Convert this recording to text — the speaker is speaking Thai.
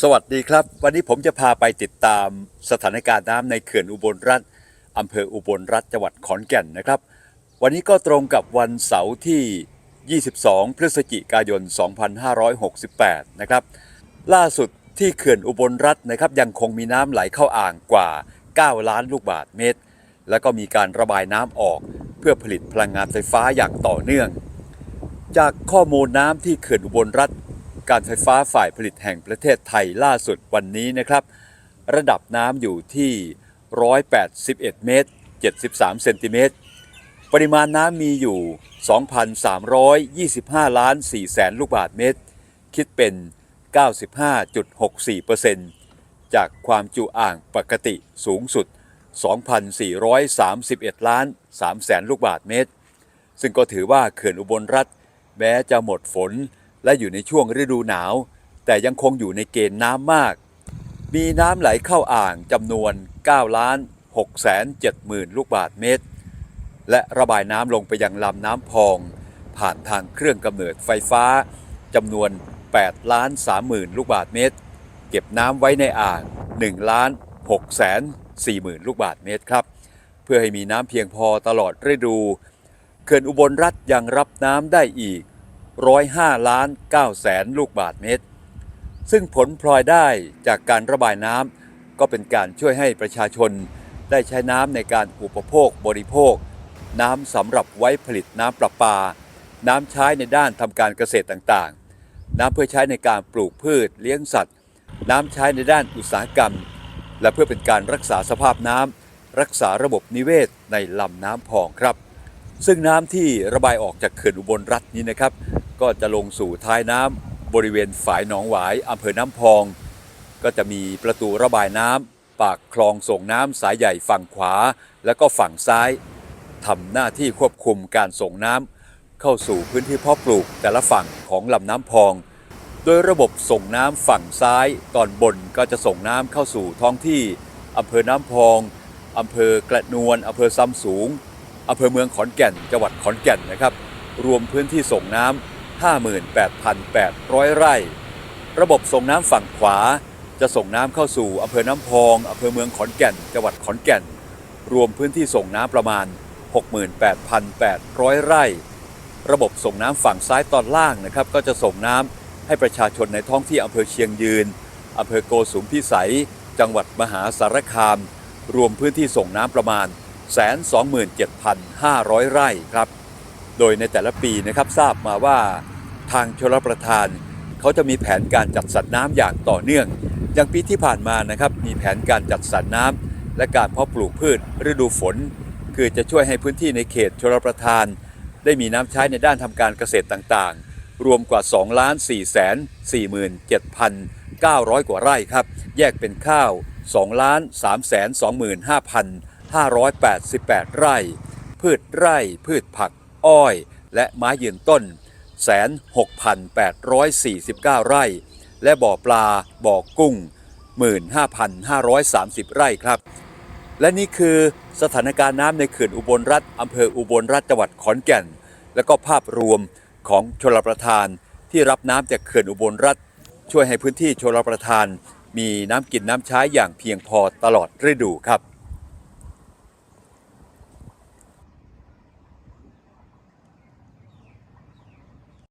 สวัสดีครับ วันนี้ผมจะพาไปติดตามสถานการณ์น้ำในเขื่อนอุบลรัฐอำเภออุบลรัฐจังหวัดขอนแก่นนะครับ วันนี้ก็ตรงกับวันเสาร์ที่ 22 พฤศจิกายน 2568 นะครับ ล่าสุดที่เขื่อนอุบลรัฐนะครับยังคงมีน้ำไหลเข้าอ่างกว่า 9 ล้านลูกบาศก์เมตร แล้วก็มีการระบายน้ำออกเพื่อผลิตพลังงานไฟฟ้าอย่างต่อเนื่อง จากข้อมูลน้ำที่เขื่อนอุบลรัฐ การไฟฟ้าฝ่ายผลิตแห่งประเทศไทยล่าสุดวันนี้นะครับ ระดับน้ำอยู่ที่ 181 เมตร 73 เซนติเมตร ปริมาณน้ำมีอยู่ 2,325 ล้าน4แสนลูกบาศก์เมตร คิดเป็น 95.64%จากความจุอ่างปกติสูงสุด 2,431 ล้าน3แสนลูกบาศก์เมตร ซึ่งก็ถือว่าเขื่อนอุบลรัฐแม้จะหมดฝน และอยู่ในช่วงฤดูหนาว แต่ยังคงอยู่ในเกณฑ์น้ำมาก มีน้ำไหลเข้าอ่างจำนวน9ล้าน6แสน7หมื่นลูกบาศก์เมตร และระบายน้ำลงไปยังลำน้ำพอง ผ่านทางเครื่องกำเนิดไฟฟ้าจำนวน8ล้าน3หมื่นลูกบาศก์เมตร เก็บน้ำไว้ในอ่าง1ล้าน6แสน4หมื่นลูกบาศก์เมตรครับ เพื่อให้มีน้ำเพียงพอตลอดฤดู เขื่อนอุบลรัฐยังรับน้ำได้อีก 105ล้าน9แสนลูกบาศก์เมตร ซึ่งผลพลอยได้จากการระบายน้ำก็เป็นการช่วยให้ประชาชนได้ใช้น้ำในการอุปโภคบริโภค น้ำสำหรับไว้ผลิตน้ำประปา น้ำใช้ในด้านทำการเกษตรต่างๆ น้ำเพื่อใช้ในการปลูกพืชเลี้ยงสัตว์ น้ำใช้ในด้านอุตสาหกรรม และเพื่อเป็นการรักษาสภาพน้ำรักษาระบบนิเวศในลำน้ำพองครับ ซึ่งน้ำที่ระบายออกจากเขื่อนอุบลรัฐนี้นะครับ ก็จะลงสู่ท้ายน้ำบริเวณฝายหนองหวายอำเภอน้ำพอง ก็จะมีประตูระบายน้ำปากคลองส่งน้ำสายใหญ่ฝั่งขวา และก็ฝั่งซ้ายทำหน้าที่ควบคุมการส่งน้ำเข้าสู่พื้นที่เพาะปลูกแต่ละฝั่งของลำน้ำพอง โดยระบบส่งน้ำฝั่งซ้ายตอนบนก็จะส่งน้ำเข้าสู่ท้องที่อำเภอน้ำพองอำเภอกระนวลอำเภอซ้ำสูง อำเภอเมืองขอนแก่นจังหวัดขอนแก่นนะครับ รวมพื้นที่ส่งน้ำ58,800 ไร่ ระบบส่งน้ำฝั่งขวา จะส่งน้ำเข้าสู่อำเภอน้ำพองอำเภอเมืองขอนแก่นจังหวัดขอนแก่น รวมพื้นที่ส่งน้ำประมาณ 68,800 ไร่ ระบบส่งน้ำฝั่งซ้ายตอนล่างนะครับ ก็จะส่งน้ำให้ประชาชนในท้องที่อำเภอเชียงยืนอำเภอโกสุมพิสัย จังหวัดมหาสารคาม รวมพื้นที่ส่งน้ำประมาณ 127,500 ไร่ครับ โดยในแต่ละปีนะครับทราบมาว่าทางชลประทานเขาจะมีแผนการจัดสรรน้ำอย่างต่อเนื่อง อย่างปีที่ผ่านมานะครับมีแผนการจัดสรรน้ำและการเพาะปลูกพืชฤดูฝน คือจะช่วยให้พื้นที่ในเขตชลประทาน ได้มีน้ำใช้ในด้านทำการเกษตรต่างๆ รวมกว่า2ล้าน4แสน47,900 กว่าไร่ครับ แยกเป็นข้าว2ล้าน3แส 588 ไร่ พืชไร่พืชผัก อ้อย และไม้ยืนต้นแสน6,849 ไร่ และบ่อปลา บ่อกุ้ง 15,530 ไร่ครับ และนี่คือสถานการณ์น้ำในเขื่อนอุบลรัฐอำเภออุบลรัฐจังหวัดขอนแก่น และก็ภาพรวมของชลประทานที่รับน้ำจากเขื่อนอุบลรัฐ ช่วยให้พื้นที่ชลประทานมีน้ำกินน้ำใช้อย่างเพียงพอตลอดฤดูครับ